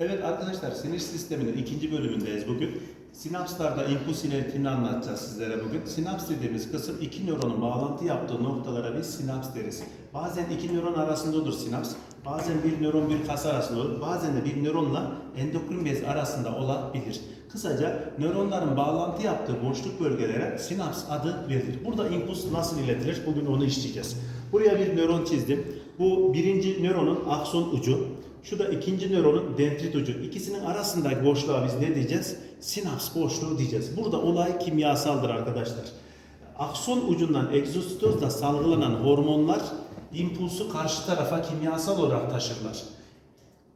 Evet arkadaşlar sinir sisteminin ikinci bölümündeyiz bugün. Sinapslarda impuls iletimini anlatacağız sizlere bugün. Sinaps dediğimiz kısım iki nöronun bağlantı yaptığı noktalara biz sinaps deriz. Bazen iki nöron arasında olur sinaps. Bazen bir nöron bir kas arasında olur. Bazen de bir nöronla endokrin bez arasında olabilir. Kısaca nöronların bağlantı yaptığı boşluk bölgelere sinaps adı verilir. Burada impuls nasıl iletilir? Bugün onu işleyeceğiz. Buraya bir nöron çizdim. Bu birinci nöronun akson ucu. Şu da ikinci nöronun dendrit ucu. İkisinin arasındaki boşluğa biz ne diyeceğiz? Sinaps boşluğu diyeceğiz. Burada olay kimyasaldır arkadaşlar. Akson ucundan egzositozla salgılanan hormonlar impulsu karşı tarafa kimyasal olarak taşırlar.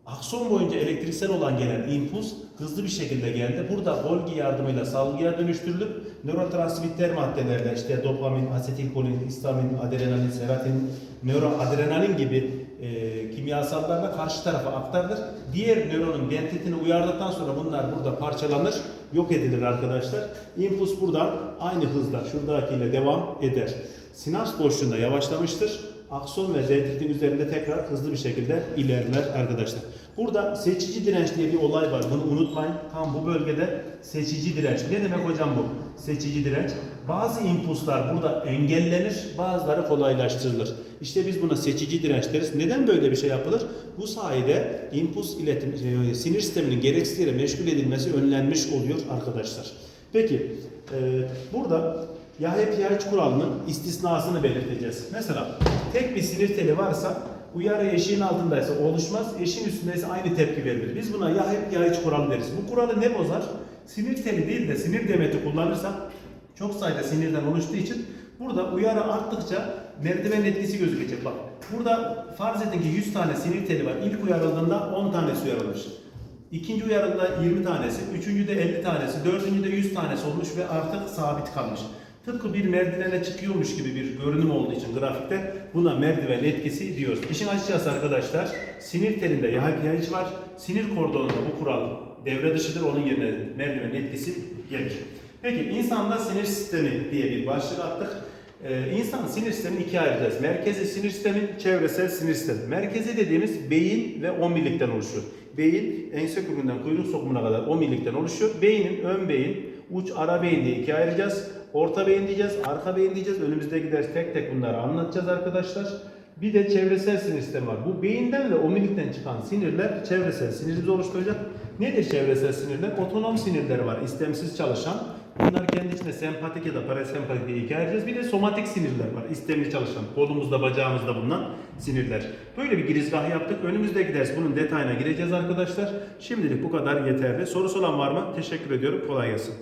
Akson boyunca elektriksel olan gelen impuls hızlı bir şekilde geldi. Burada Golgi yardımıyla salgıya dönüştürülüp nörotransmitter maddelerle işte dopamin, asetilkolin, histamin, adrenalin, serotonin, nöroadrenalin gibi e, kimyasallarla karşı tarafa aktarılır. Diğer nöronun dendritini uyardıktan sonra bunlar burada parçalanır, yok edilir arkadaşlar. Impuls buradan aynı hızla şuradakiyle devam eder. Sinaps boşluğunda yavaşlamıştır. Akson ve dendritin üzerinde tekrar hızlı bir şekilde ilerler arkadaşlar. Burada seçici direnç diye bir olay var. Bunu unutmayın. Tam bu bölgede seçici direnç. Ne demek hocam bu? Seçici direnç. Bazı impulslar burada engellenir, bazıları kolaylaştırılır. İşte biz buna seçici direnç deriz. Neden böyle bir şey yapılır? Bu sayede impuls iletim, e, sinir sisteminin gereksiz yere meşgul edilmesi önlenmiş oluyor arkadaşlar. Peki, e, burada Yahya Piyaç kuralının istisnasını belirteceğiz. Mesela tek bir sinir teli varsa uyarı eşiğin altındaysa oluşmaz, eşiğin üstündeyse aynı tepki verilir. Biz buna Yahya Piyaç kuralı deriz. Bu kuralı ne bozar? Sinir teli değil de sinir demeti kullanırsak çok sayıda sinirden oluştuğu için burada uyarı arttıkça merdiven etkisi gözükecek. Bak burada farz edin ki 100 tane sinir teli var. İlk uyarıldığında 10 tanesi uyarılmış. İkinci uyarıda 20 tanesi, üçüncüde 50 tanesi, dördüncüde 100 tanesi olmuş ve artık sabit kalmış. Tıpkı bir merdivene çıkıyormuş gibi bir görünüm olduğu için grafikte buna merdiven etkisi diyoruz. İşin açıkçası arkadaşlar sinir telinde yay piyaç var. Sinir kordonunda bu kural devre dışıdır. Onun yerine merdiven etkisi gelir. Peki insanda sinir sistemi diye bir başlık attık. Ee, insan sinir sistemini ikiye ayıracağız. Merkezi sinir sistemi, çevresel sinir sistemi. Merkezi dediğimiz beyin ve omurilikten oluşuyor. Beyin ense kökünden kuyruk sokumuna kadar omurilikten oluşuyor. Beynin ön beyin, uç ara beyin diye ikiye ayıracağız. Orta beyin diyeceğiz, arka beyin diyeceğiz. Önümüzdeki ders tek tek bunları anlatacağız arkadaşlar. Bir de çevresel sinir sistemi var. Bu beyinden ve omurilikten çıkan sinirler çevresel sinirimizi oluşturacak. Nedir çevresel sinirler? Otonom sinirler var, istemsiz çalışan. Bunlar kendi içinde sempatik ya da parasempatik diye ikiye ayıracağız. Bir de somatik sinirler var, istemli çalışan. Kolumuzda, bacağımızda bulunan sinirler. Böyle bir girizgah yaptık. Önümüzdeki ders bunun detayına gireceğiz arkadaşlar. Şimdilik bu kadar yeterli. Sorusu olan var mı? Teşekkür ediyorum. Kolay gelsin.